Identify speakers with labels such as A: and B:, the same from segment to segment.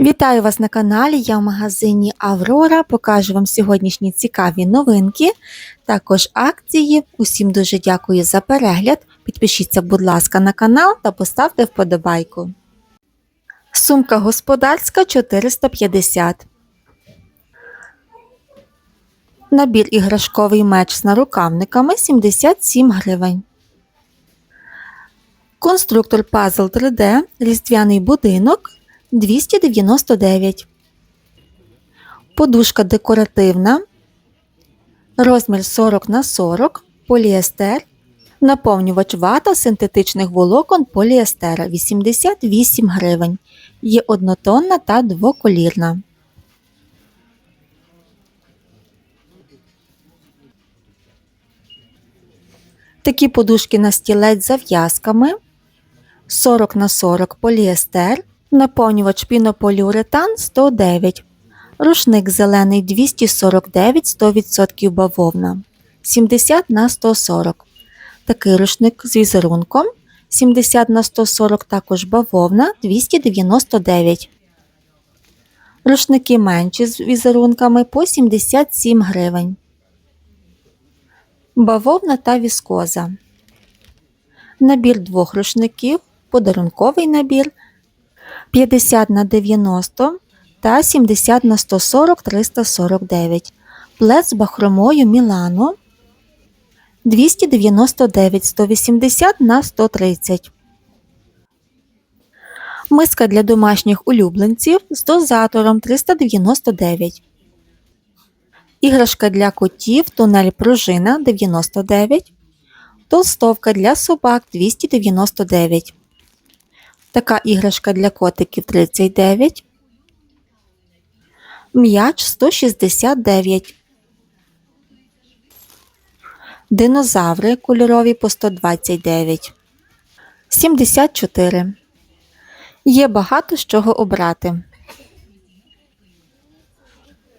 A: Вітаю вас на каналі. Я в магазині Аврора. Покажу вам сьогоднішні цікаві новинки, також акції. Усім дуже дякую за перегляд. Підпишіться, будь ласка, на канал та поставте вподобайку. Сумка господарська 450. Набір іграшковий меч з нарукавниками 77 гривень. Конструктор Puzzle 3D Різдвяний будинок 299. Подушка декоративна. Розмір 40 на 40 поліестер. Наповнювач вата синтетичних волокон поліестера 88 гривень. Є однотонна та двоколірна. Такі подушки на стілець зав'язками 40 на 40 поліестер, наповнювач пінополіуретан 109, рушник зелений 249 100% бавовна 70 на 140. Такий рушник з візерунком 70 на 140 також бавовна 299. Рушники менші з візерунками по 77 гривень. Бавовна та віскоза. Набір двох рушників, подарунковий набір 50 на 90 та 70 на 140 349. Плед з бахромою Мілано 299 180 на 130. Миска для домашніх улюбленців з дозатором 399. Іграшка для котів тунель пружина 99. Толстовка для собак 299. Така іграшка для котиків 39. М'яч 169. Динозаври кольорові по 129. 74. Є багато з чого обрати.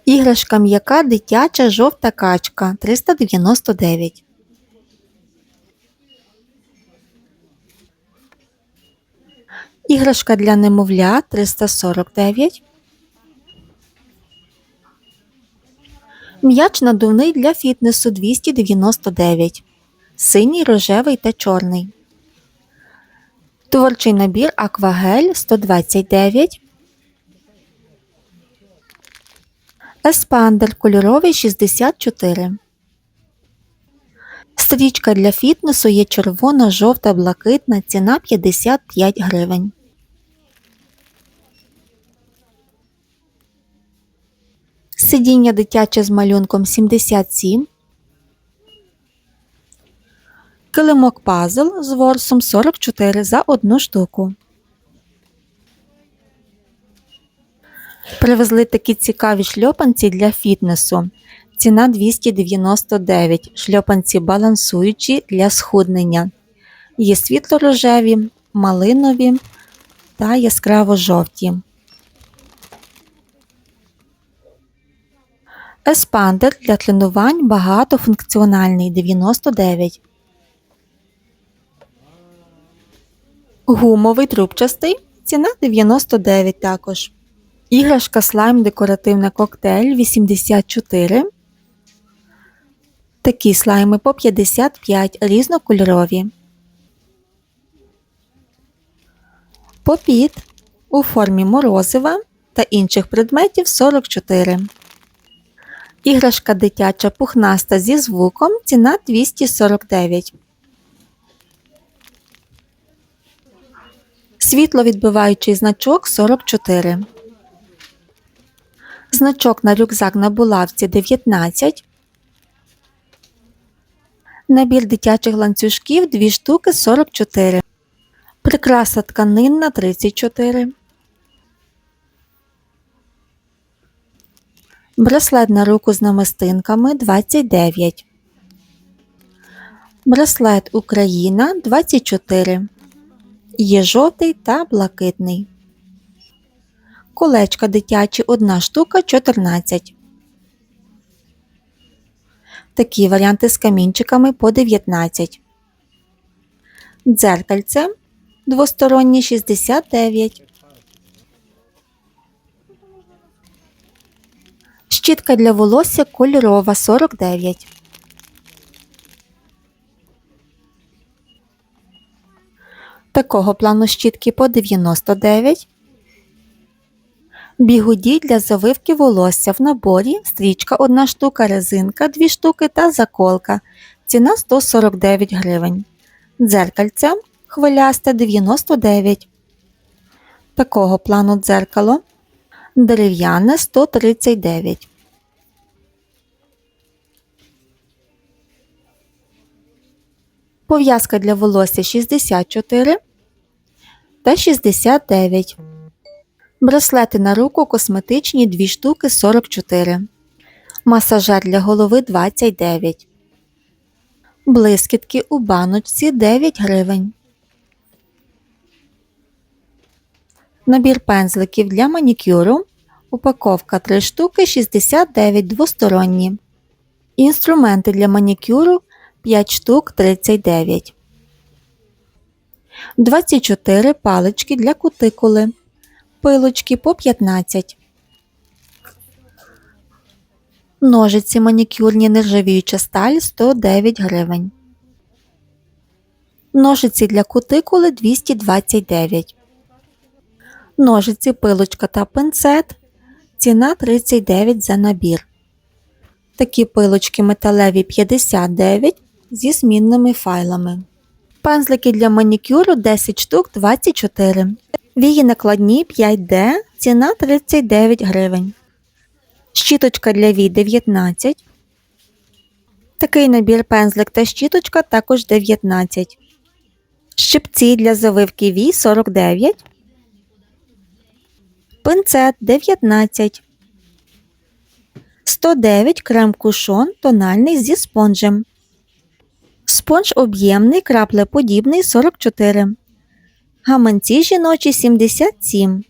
A: Іграшка м'яка дитяча жовта качка 399. Іграшка для немовля 349. М'яч надувний для фітнесу 299. Синій, рожевий та чорний. Творчий набір Аквагель 129. Еспандер кольоровий 64. Стрічка для фітнесу є червона, жовта, блакитна, ціна 55 гривень. Сидіння дитяче з малюнком 77. Килимок пазл з ворсом 44 за одну штуку. Привезли такі цікаві шльопанці для фітнесу. Ціна 299. Шльопанці балансуючі для схуднення. Є світло-рожеві, малинові та яскраво жовті. Еспандер для тренувань багатофункціональний 99. Гумовий трубчастий. Ціна 99 також. Іграшка слайм декоративна коктейль 84. Такі слайми по 55 різнокольорові. Попіт у формі морозива та інших предметів 44. Іграшка дитяча пухнаста зі звуком. Ціна 249. Світловідбиваючий значок 44. Значок на рюкзак на булавці 19. Набір дитячих ланцюжків 2 штуки 44. Прикраса тканинна 34. Браслет на руку з намистинками 29. Браслет Україна 24. Є жовтий та блакитний. Колечка дитячі 1 штука 14. Такі варіанти з камінчиками по 19. Дзеркальце двостороннє 69. Щітка для волосся кольорова 49. Такого плану щітки по 99. Бігуді для завивки волосся в наборі стрічка 1 штука, резинка 2 штуки та заколка. Ціна 149 гривень. Дзеркальце хвилясте 99. Такого плану дзеркало. Дерев'яне 139. Пов'язка для волосся 64 та 69. Браслети на руку косметичні 2 штуки 44. Масажер для голови 29. Блискітки у баночці 9 гривень. Набір пензликів для манікюру. Упаковка 3 штуки 69 двосторонні. Інструменти для манікюру 5 штук 39. 24 палички для кутикули. Пилочки по 15. Ножиці манікюрні нержавіюча сталь 109 гривень. Ножиці для кутикули 229. Ножиці, пилочка та пинцет. Ціна 39 за набір. Такі пилочки металеві 59 зі змінними файлами. Пензлики для манікюру 10 штук 24. Вії накладні 5D, ціна 39 гривень. Щіточка для вій 19. Такий набір пензлик та щіточка також 19. Щипці для завивки вій 49. Пинцет 19. 109 крем кушон тональний зі спонжем. Спонж об'ємний краплеподібний 44. Гаманці жіночі 77.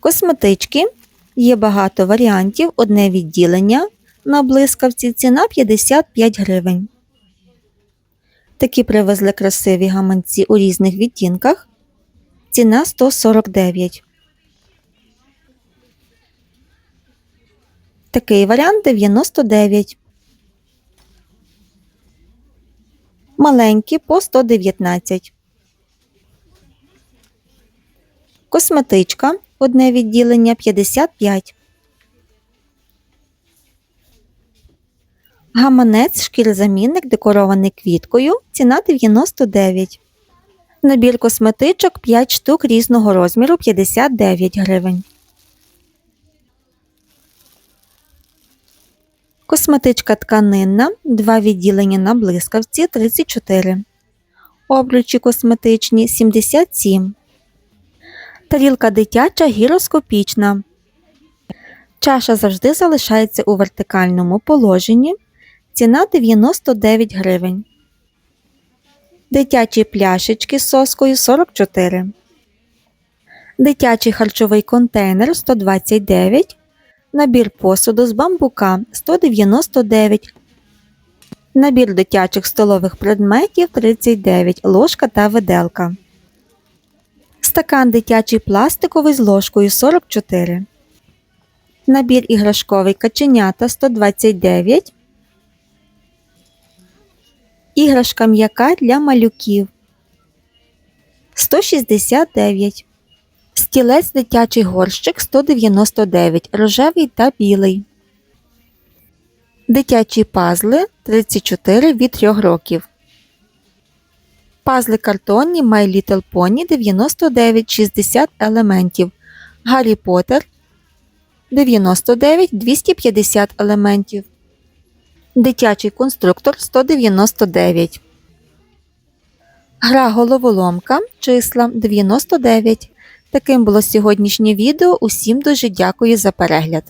A: Косметички. Є багато варіантів. Одне відділення на блискавці ціна 55 гривень. Такі привезли красиві гаманці у різних відтінках. Ціна 149. Такий варіант 99. Маленькі по 119. Косметичка. Одне відділення 55. Гаманець шкірозамінник декорований квіткою. Ціна 99. Набір косметичок 5 штук різного розміру 59 гривень. Косметичка тканинна, два відділення на блискавці 34. Обручі косметичні 77. Тарілка дитяча гіроскопічна. Чаша завжди залишається у вертикальному положенні. Ціна 99 гривень. Дитячі пляшечки з соскою 44. Дитячий харчовий контейнер 129. Набір посуду з бамбука 199. Набір дитячих столових предметів 39. Ложка та виделка. Стакан дитячий пластиковий з ложкою 44. Набір іграшковий каченята 129. Іграшка м'яка для малюків 169. Стілець дитячий горщик 199, рожевий та білий. Дитячі пазли 34 від 3 років. Пазли картонні My Little Pony 99 60 елементів. Гаррі Поттер 99 250 елементів. Дитячий конструктор 199. Гра головоломка числа 99. Таким було сьогоднішнє відео. Усім дуже дякую за перегляд.